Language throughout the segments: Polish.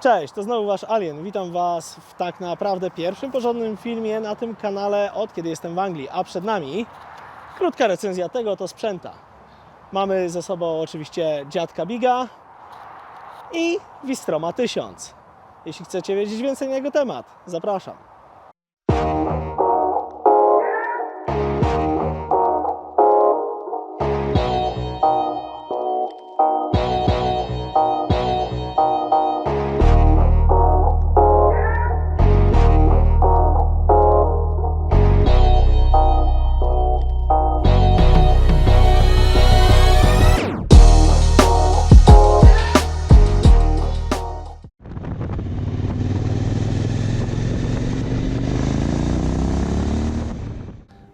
Cześć, to znowu Wasz Alien. Witam Was w tak naprawdę pierwszym porządnym filmie na tym kanale od kiedy jestem w Anglii, a przed nami krótka recenzja tego to sprzęta. Mamy ze sobą oczywiście dziadka Biga i Wistroma 1000. Jeśli chcecie wiedzieć więcej na jego temat, zapraszam.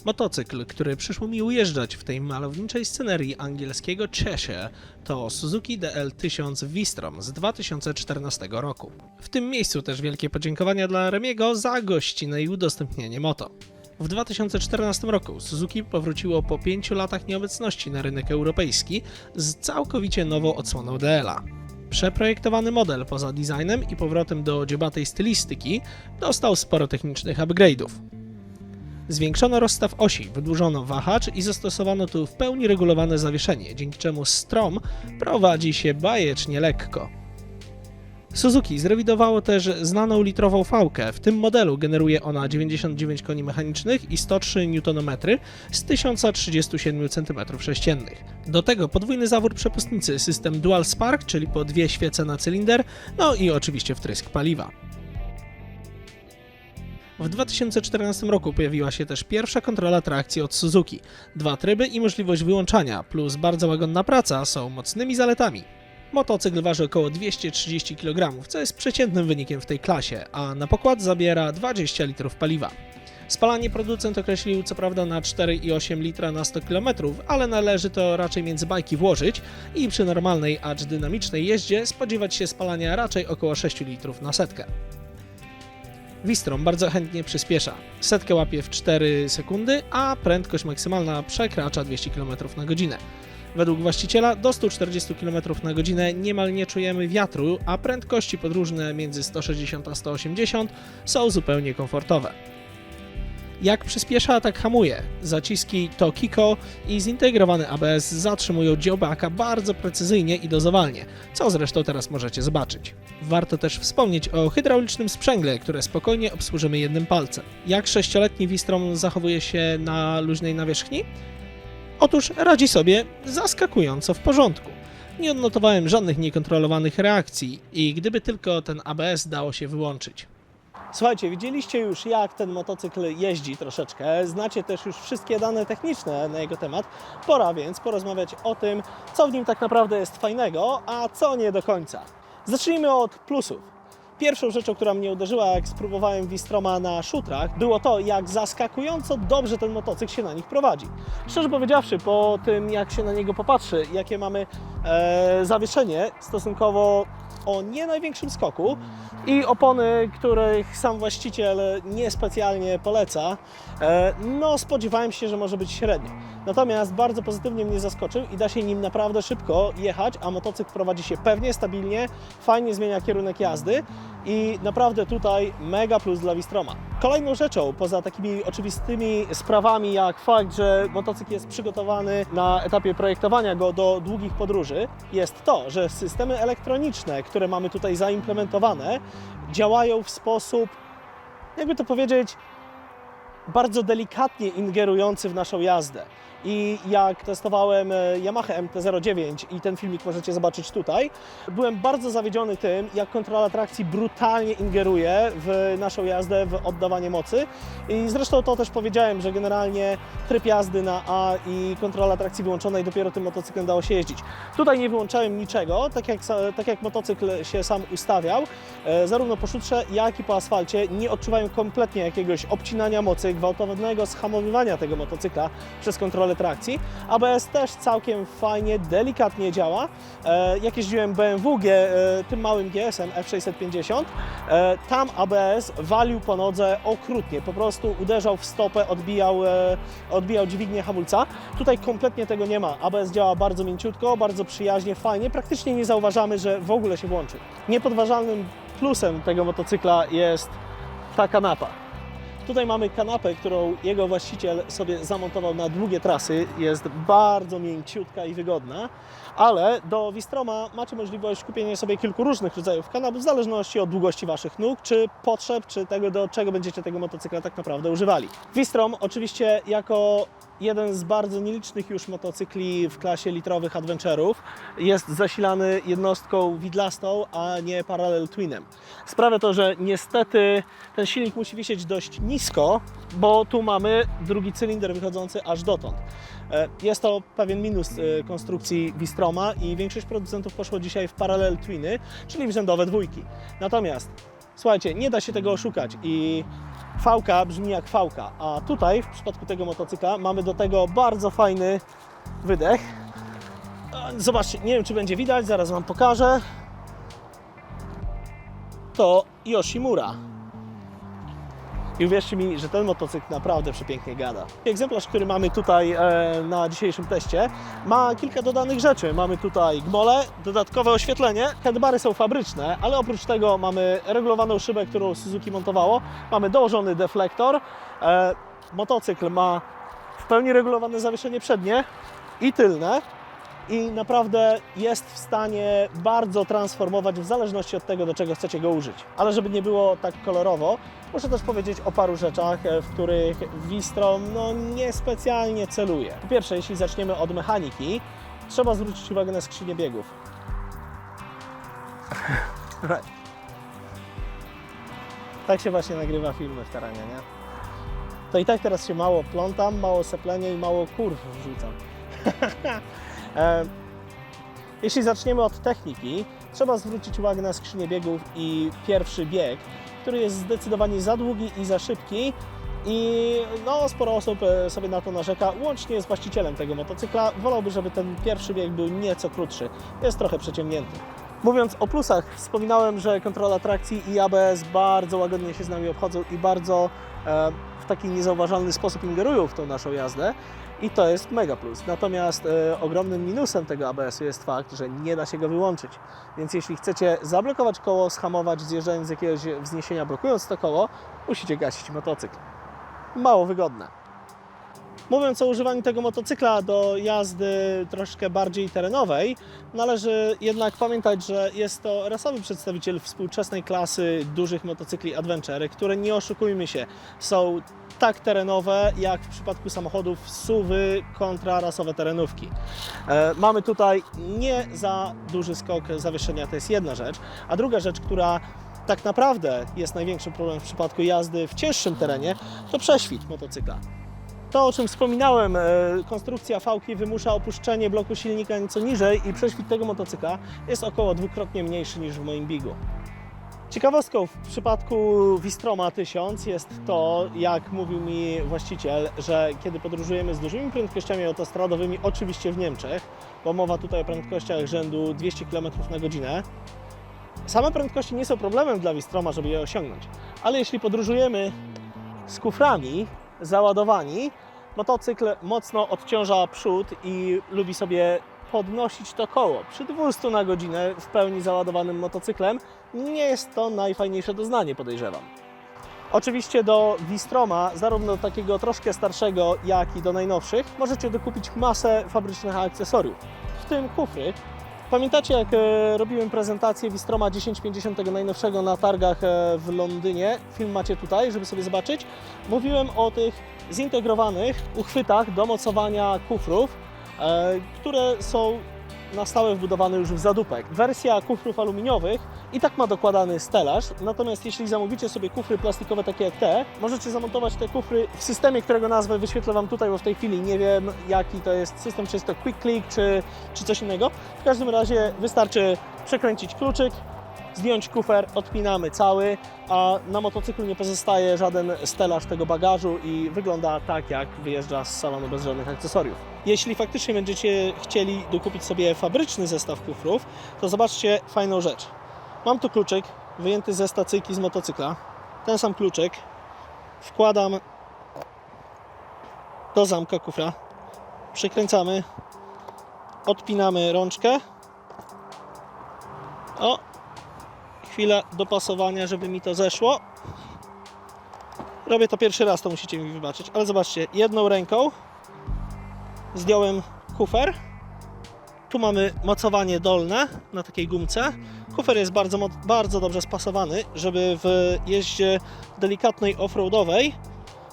Motocykl, który przyszło mi ujeżdżać w tej malowniczej scenerii angielskiego Cheshire, to Suzuki DL1000 Vistrom z 2014 roku. W tym miejscu też wielkie podziękowania dla Remiego za gościnę i udostępnienie moto. W 2014 roku Suzuki powróciło po 5 latach nieobecności na rynek europejski z całkowicie nową odsłoną DL-a. Przeprojektowany model poza designem i powrotem do dziobatej stylistyki dostał sporo technicznych upgrade'ów. Zwiększono rozstaw osi, wydłużono wahacz i zastosowano tu w pełni regulowane zawieszenie, dzięki czemu strom prowadzi się bajecznie lekko. Suzuki zrewidowało też znaną litrową fałkę. W tym modelu generuje ona 99 koni mechanicznych i 103 Nm z 1037 cm3. Do tego podwójny zawór przepustnicy, system Dual Spark, czyli po dwie świece na cylinder, no i oczywiście wtrysk paliwa. W 2014 roku pojawiła się też pierwsza kontrola trakcji od Suzuki. Dwa tryby i możliwość wyłączania, plus bardzo łagodna praca są mocnymi zaletami. Motocykl waży około 230 kg, co jest przeciętnym wynikiem w tej klasie, a na pokład zabiera 20 litrów paliwa. Spalanie producent określił co prawda na 4,8 litra na 100 km, ale należy to raczej między bajki włożyć i przy normalnej, acz dynamicznej jeździe spodziewać się spalania raczej około 6 litrów na setkę. Wistrom bardzo chętnie przyspiesza. Setkę łapie w 4 sekundy, a prędkość maksymalna przekracza 200 km na godzinę. Według właściciela do 140 km na godzinę niemal nie czujemy wiatru, a prędkości podróżne między 160 a 180 są zupełnie komfortowe. Jak przyspiesza, tak hamuje. Zaciski to Kiko i zintegrowany ABS zatrzymują dziobaka bardzo precyzyjnie i dozowalnie, co zresztą teraz możecie zobaczyć. Warto też wspomnieć o hydraulicznym sprzęgle, które spokojnie obsłużymy jednym palcem. Jak sześcioletni Wistrom zachowuje się na luźnej nawierzchni? Otóż radzi sobie zaskakująco w porządku. Nie odnotowałem żadnych niekontrolowanych reakcji i gdyby tylko ten ABS dało się wyłączyć. Słuchajcie, widzieliście już jak ten motocykl jeździ troszeczkę, znacie też już wszystkie dane techniczne na jego temat. Pora więc porozmawiać o tym, co w nim tak naprawdę jest fajnego, a co nie do końca. Zacznijmy od plusów. Pierwszą rzeczą, która mnie uderzyła, jak spróbowałem Wistroma na szutrach, było to, jak zaskakująco dobrze ten motocykl się na nich prowadzi. Szczerze powiedziawszy, po tym jak się na niego popatrzy, jakie mamy e, zawieszenie stosunkowo o nie największym skoku i opony, których sam właściciel niespecjalnie poleca, e, no spodziewałem się, że może być średnio. Natomiast bardzo pozytywnie mnie zaskoczył i da się nim naprawdę szybko jechać, a motocykl prowadzi się pewnie, stabilnie, fajnie zmienia kierunek jazdy i naprawdę tutaj mega plus dla Wistroma. Kolejną rzeczą, poza takimi oczywistymi sprawami, jak fakt, że motocykl jest przygotowany na etapie projektowania go do długich podróży, jest to, że systemy elektroniczne, które mamy tutaj zaimplementowane, działają w sposób, jakby to powiedzieć, bardzo delikatnie ingerujący w naszą jazdę. I jak testowałem e, Yamaha MT-09 i ten filmik możecie zobaczyć tutaj, byłem bardzo zawiedziony tym, jak kontrola trakcji brutalnie ingeruje w naszą jazdę, w oddawanie mocy. I zresztą to też powiedziałem, że generalnie tryb jazdy na A i kontrola trakcji wyłączona i dopiero tym motocyklem dało się jeździć. Tutaj nie wyłączałem niczego, tak jak, tak jak motocykl się sam ustawiał, e, zarówno po szutrze, jak i po asfalcie nie odczuwają kompletnie jakiegoś obcinania mocy, gwałtownego schamowywania tego motocykla przez kontrolę trakcji. ABS też całkiem fajnie, delikatnie działa. E, jak jeździłem BMW G, e, tym małym GS-em F650, e, tam ABS walił po nodze okrutnie, po prostu uderzał w stopę, odbijał, odbijał dźwignię hamulca. Tutaj kompletnie tego nie ma. ABS działa bardzo mięciutko, bardzo przyjaźnie, fajnie, praktycznie nie zauważamy, że w ogóle się włączy. Niepodważalnym plusem tego motocykla jest ta kanapa. Tutaj mamy kanapę, którą jego właściciel sobie zamontował na długie trasy. Jest bardzo mięciutka i wygodna, ale do Wistroma macie możliwość kupienia sobie kilku różnych rodzajów kanap w zależności od długości Waszych nóg, czy potrzeb, czy tego, do czego będziecie tego motocykla tak naprawdę używali. Wistrom oczywiście jako jeden z bardzo nielicznych już motocykli w klasie litrowych adventurów jest zasilany jednostką widlastą, a nie parallel twinem. Sprawia to, że niestety ten silnik musi wisieć dość nisko, bo tu mamy drugi cylinder wychodzący aż dotąd. E, Jest to pewien minus e, konstrukcji Wistroma i większość producentów poszło dzisiaj w parallel twiny, czyli w rzędowe dwójki. Natomiast słuchajcie, nie da się tego oszukać i fałka brzmi jak fałka, a tutaj w przypadku tego motocykla mamy do tego bardzo fajny wydech. E, Zobaczcie, nie wiem czy będzie widać, zaraz Wam pokażę. To Yoshimura. I uwierzcie mi, że ten motocykl naprawdę przepięknie gada. Egzemplarz, który mamy tutaj e, na dzisiejszym teście, ma kilka dodanych rzeczy. Mamy tutaj gmole, dodatkowe oświetlenie, headbary są fabryczne, ale oprócz tego mamy regulowaną szybę, którą Suzuki montowało, mamy dołożony deflektor, e, motocykl ma w pełni regulowane zawieszenie przednie i tylne i naprawdę jest w stanie bardzo transformować w zależności od tego, do czego chcecie go użyć. Ale żeby nie było tak kolorowo, muszę też powiedzieć o paru rzeczach, e, w których Wistrom no, niespecjalnie celuje. Po pierwsze, jeśli zaczniemy od mechaniki, trzeba zwrócić uwagę na skrzynię biegów. tak się właśnie nagrywa filmy w terenie, nie? To i tak teraz się mało plątam, mało seplenie i mało kurw wrzucam. E, Jeśli zaczniemy od techniki, trzeba zwrócić uwagę na skrzynię biegów i pierwszy bieg, który jest zdecydowanie za długi i za szybki. I no, sporo osób e, sobie na to narzeka, łącznie z właścicielem tego motocykla. Wolałby, żeby ten pierwszy bieg był nieco krótszy. Jest trochę przeciągnięty. Mówiąc o plusach, wspominałem, że kontrola trakcji i ABS bardzo łagodnie się z nami obchodzą i bardzo e, w taki niezauważalny sposób ingerują w tą naszą jazdę. I to jest mega plus. Natomiast e, ogromnym minusem tego ABS-u jest fakt, że nie da się go wyłączyć. Więc jeśli chcecie zablokować koło, schamować, zjeżdżając z jakiegoś wzniesienia, blokując to koło, musicie gasić motocykl. Mało wygodne. Mówiąc o używaniu tego motocykla do jazdy troszkę bardziej terenowej, należy jednak pamiętać, że jest to rasowy przedstawiciel współczesnej klasy dużych motocykli adventure, które nie oszukujmy się, są tak terenowe jak w przypadku samochodów SUVy kontra rasowe terenówki. E, mamy tutaj nie za duży skok zawieszenia, to jest jedna rzecz, a druga rzecz, która tak naprawdę jest największym problemem w przypadku jazdy w cięższym terenie, to prześwit motocykla. To, o czym wspominałem, e, konstrukcja fałki wymusza opuszczenie bloku silnika nieco niżej i prześwit tego motocykla jest około dwukrotnie mniejszy niż w moim bigu. Ciekawostką w przypadku Wistroma 1000 jest to, jak mówił mi właściciel, że kiedy podróżujemy z dużymi prędkościami autostradowymi, oczywiście w Niemczech, bo mowa tutaj o prędkościach rzędu 200 km na godzinę, same prędkości nie są problemem dla Wistroma, żeby je osiągnąć. Ale jeśli podróżujemy z kuframi załadowani, motocykl mocno odciąża przód i lubi sobie podnosić to koło. Przy 200 na godzinę w pełni załadowanym motocyklem nie jest to najfajniejsze doznanie, podejrzewam. Oczywiście do Wistroma, zarówno takiego troszkę starszego, jak i do najnowszych, możecie dokupić masę fabrycznych akcesoriów, w tym kufry. Pamiętacie, jak e, robiłem prezentację Wistroma 1050 tego najnowszego na targach e, w Londynie? Film macie tutaj, żeby sobie zobaczyć. Mówiłem o tych zintegrowanych uchwytach do mocowania kufrów, e, które są na stałe wbudowane już w zadupek. Wersja kufrów aluminiowych i tak ma dokładany stelaż, natomiast jeśli zamówicie sobie kufry plastikowe takie jak te, możecie zamontować te kufry w systemie, którego nazwę wyświetlę Wam tutaj, bo w tej chwili nie wiem jaki to jest system, czy jest to Quick Click, czy, czy coś innego. W każdym razie wystarczy przekręcić kluczyk, zdjąć kufer, odpinamy cały, a na motocyklu nie pozostaje żaden stelaż tego bagażu i wygląda tak, jak wyjeżdża z salonu bez żadnych akcesoriów. Jeśli faktycznie będziecie chcieli dokupić sobie fabryczny zestaw kufrów, to zobaczcie fajną rzecz. Mam tu kluczyk wyjęty ze stacyjki z motocykla. Ten sam kluczyk wkładam do zamka kufra. Przykręcamy, odpinamy rączkę. O, chwilę dopasowania, żeby mi to zeszło. Robię to pierwszy raz, to musicie mi wybaczyć, ale zobaczcie, jedną ręką zdjąłem kufer. Tu mamy mocowanie dolne na takiej gumce. Kufer jest bardzo, bardzo dobrze spasowany, żeby w jeździe delikatnej offroadowej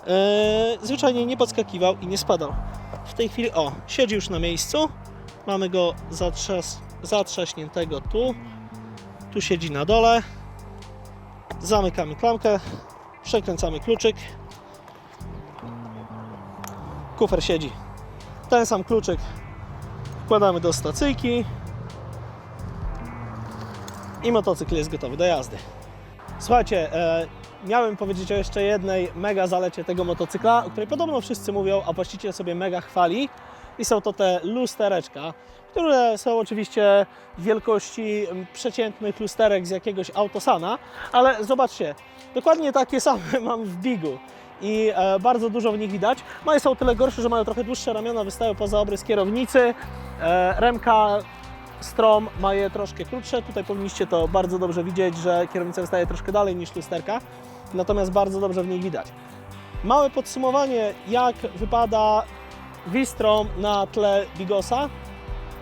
e, zwyczajnie nie podskakiwał i nie spadał. W tej chwili, o, siedzi już na miejscu. Mamy go zatrzas- zatrzaśniętego tu. Tu siedzi na dole. Zamykamy klamkę, przekręcamy kluczyk. Kufer siedzi. Ten sam kluczyk wkładamy do stacyjki i motocykl jest gotowy do jazdy. Słuchajcie, e, miałem powiedzieć o jeszcze jednej mega zalecie tego motocykla, o której podobno wszyscy mówią, a właściciel sobie mega chwali. I są to te lustereczka, które są oczywiście wielkości przeciętnych lusterek z jakiegoś autosana, ale zobaczcie, dokładnie takie same mam w Bigu i e, bardzo dużo w nich widać. Moje są o tyle gorsze, że mają trochę dłuższe ramiona, wystają poza obrys kierownicy. E, remka Strom ma je troszkę krótsze. Tutaj powinniście to bardzo dobrze widzieć, że kierownica wystaje troszkę dalej niż lusterka, natomiast bardzo dobrze w nich widać. Małe podsumowanie, jak wypada Wistrom na tle Bigosa.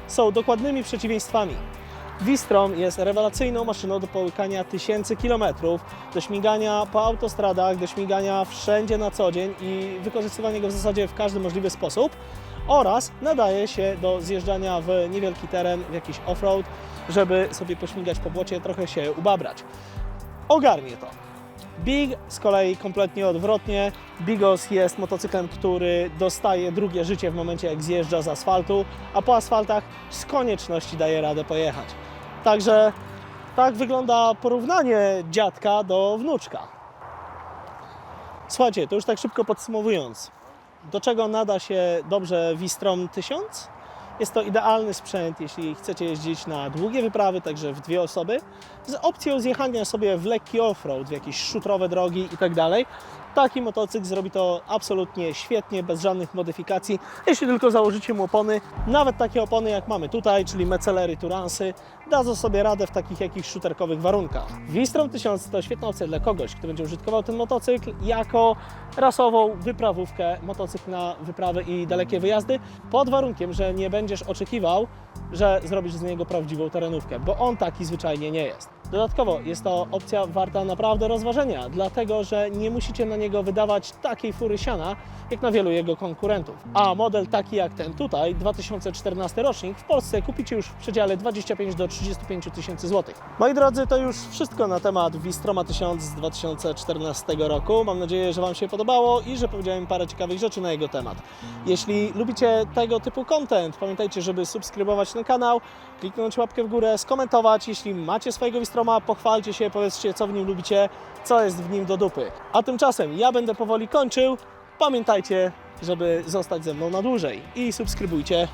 Są dokładnymi przeciwieństwami. Wistrom jest rewelacyjną maszyną do połykania tysięcy kilometrów, do śmigania po autostradach, do śmigania wszędzie na co dzień i wykorzystywania go w zasadzie w każdy możliwy sposób oraz nadaje się do zjeżdżania w niewielki teren, w jakiś offroad, żeby sobie pośmigać po błocie, trochę się ubabrać. Ogarnie to. Big z kolei kompletnie odwrotnie. Bigos jest motocyklem, który dostaje drugie życie w momencie jak zjeżdża z asfaltu, a po asfaltach z konieczności daje radę pojechać. Także tak wygląda porównanie dziadka do wnuczka. Słuchajcie, to już tak szybko podsumowując. Do czego nada się dobrze Wistrom 1000? Jest to idealny sprzęt, jeśli chcecie jeździć na długie wyprawy, także w dwie osoby, z opcją zjechania sobie w lekki offroad, w jakieś szutrowe drogi itd. Taki motocykl zrobi to absolutnie świetnie, bez żadnych modyfikacji, jeśli tylko założycie mu opony, nawet takie opony jak mamy tutaj, czyli Mecelery Turansy, dadzą sobie radę w takich jakichś shooterkowych warunkach. Wistrom 1000 to świetna opcja dla kogoś, kto będzie użytkował ten motocykl jako rasową wyprawówkę, motocykl na wyprawy i dalekie wyjazdy, pod warunkiem, że nie będziesz oczekiwał, że zrobisz z niego prawdziwą terenówkę, bo on taki zwyczajnie nie jest. Dodatkowo jest to opcja warta naprawdę rozważenia, dlatego że nie musicie na niego wydawać takiej fury siana, jak na wielu jego konkurentów. A model taki jak ten tutaj, 2014 rocznik, w Polsce kupicie już w przedziale 25 do 35 tysięcy złotych. Moi drodzy, to już wszystko na temat Wistroma 1000 z 2014 roku. Mam nadzieję, że Wam się podobało i że powiedziałem parę ciekawych rzeczy na jego temat. Jeśli lubicie tego typu content, pamiętajcie, żeby subskrybować ten kanał, kliknąć łapkę w górę, skomentować. Jeśli macie swojego Wistroma, pochwalcie się, powiedzcie, co w nim lubicie, co jest w nim do dupy. A tymczasem ja będę powoli kończył. Pamiętajcie, żeby zostać ze mną na dłużej i subskrybujcie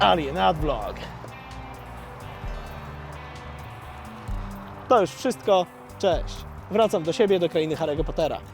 Alien Advlog. To już wszystko. Cześć. Wracam do siebie, do krainy Harry'ego Pottera.